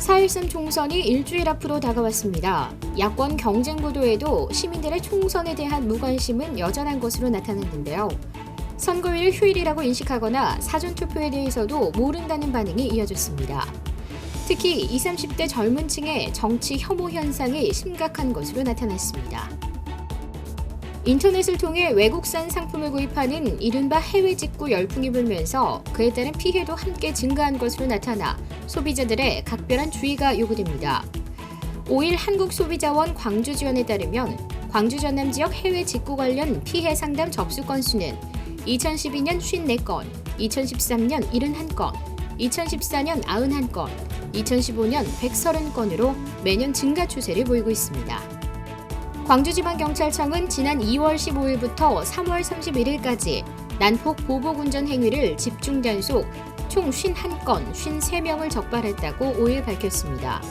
4.13 총선이 일주일 앞으로 다가왔습니다. 야권 경쟁 구도에도 시민들의 총선에 대한 무관심은 여전한 것으로 나타났는데요. 선거일 휴일이라고 인식하거나 사전투표에 대해서도 모른다는 반응이 이어졌습니다. 특히 20, 30대 젊은 층의 정치 혐오 현상이 심각한 것으로 나타났습니다. 인터넷을 통해 외국산 상품을 구입하는 이른바 해외 직구 열풍이 불면서 그에 따른 피해도 함께 증가한 것으로 나타나 소비자들의 각별한 주의가 요구됩니다. 5일 한국소비자원 광주지원에 따르면 광주 전남 지역 해외 직구 관련 피해 상담 접수 건수는 2012년 54건, 2013년 71건, 2014년 91건, 2015년 130건으로 매년 증가 추세를 보이고 있습니다. 광주지방경찰청은 지난 2월 15일부터 3월 31일까지 난폭 보복운전 행위를 집중 단속 총 51건, 53명을 적발했다고 5일 밝혔습니다.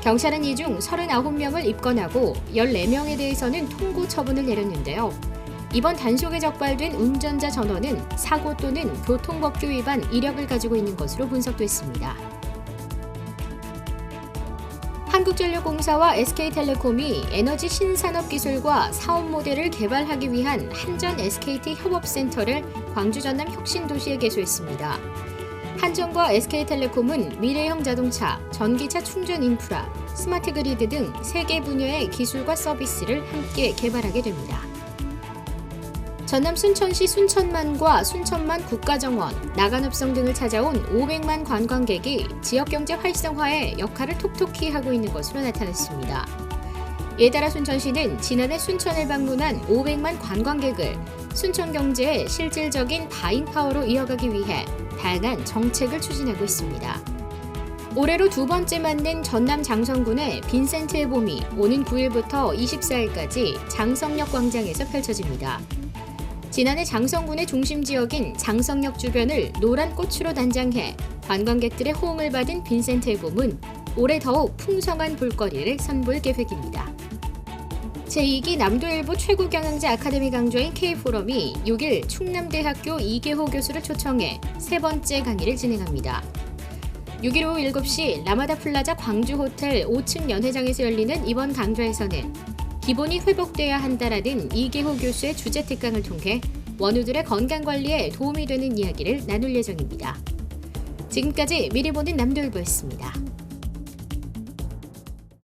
경찰은 이 중 39명을 입건하고 14명에 대해서는 통고 처분을 내렸는데요. 이번 단속에 적발된 운전자 전원은 사고 또는 교통법규 위반 이력을 가지고 있는 것으로 분석됐습니다. 한국전력공사와 SK텔레콤이 에너지 신산업 기술과 사업 모델을 개발하기 위한 한전 SKT 협업센터를 광주 전남 혁신도시에 개소했습니다. 한전과 SK텔레콤은 미래형 자동차, 전기차 충전 인프라, 스마트 그리드 등세개 분야의 기술과 서비스를 함께 개발하게 됩니다. 전남 순천시 순천만과 순천만 국가정원, 나간읍성 등을 찾아온 500만 관광객이 지역경제 활성화에 역할을 톡톡히 하고 있는 것으로 나타났습니다. 이에 따라 순천시는 지난해 순천을 방문한 500만 관광객을 순천 경제의 실질적인 바잉 파워로 이어가기 위해 다양한 정책을 추진하고 있습니다. 올해로 두 번째 맞는 전남 장성군의 빈센트의 봄이 오는 9일부터 24일까지 장성역 광장에서 펼쳐집니다. 지난해 장성군의 중심 지역인 장성역 주변을 노란 꽃으로 단장해 관광객들의 호응을 받은 빈센트의 봄은 올해 더욱 풍성한 볼거리를 선보일 계획입니다. 제2기 남도일보 최고 경영자 아카데미 강좌인 K포럼이 6일 충남대학교 이계호 교수를 초청해 세 번째 강의를 진행합니다. 6일 오후 7시 라마다 플라자 광주 호텔 5층 연회장에서 열리는 이번 강좌에서는 기본이 회복돼야 한다라는 이계호 교수의 주제 특강을 통해 원우들의 건강 관리에 도움이 되는 이야기를 나눌 예정입니다. 지금까지 미리 보는 남도일보였습니다.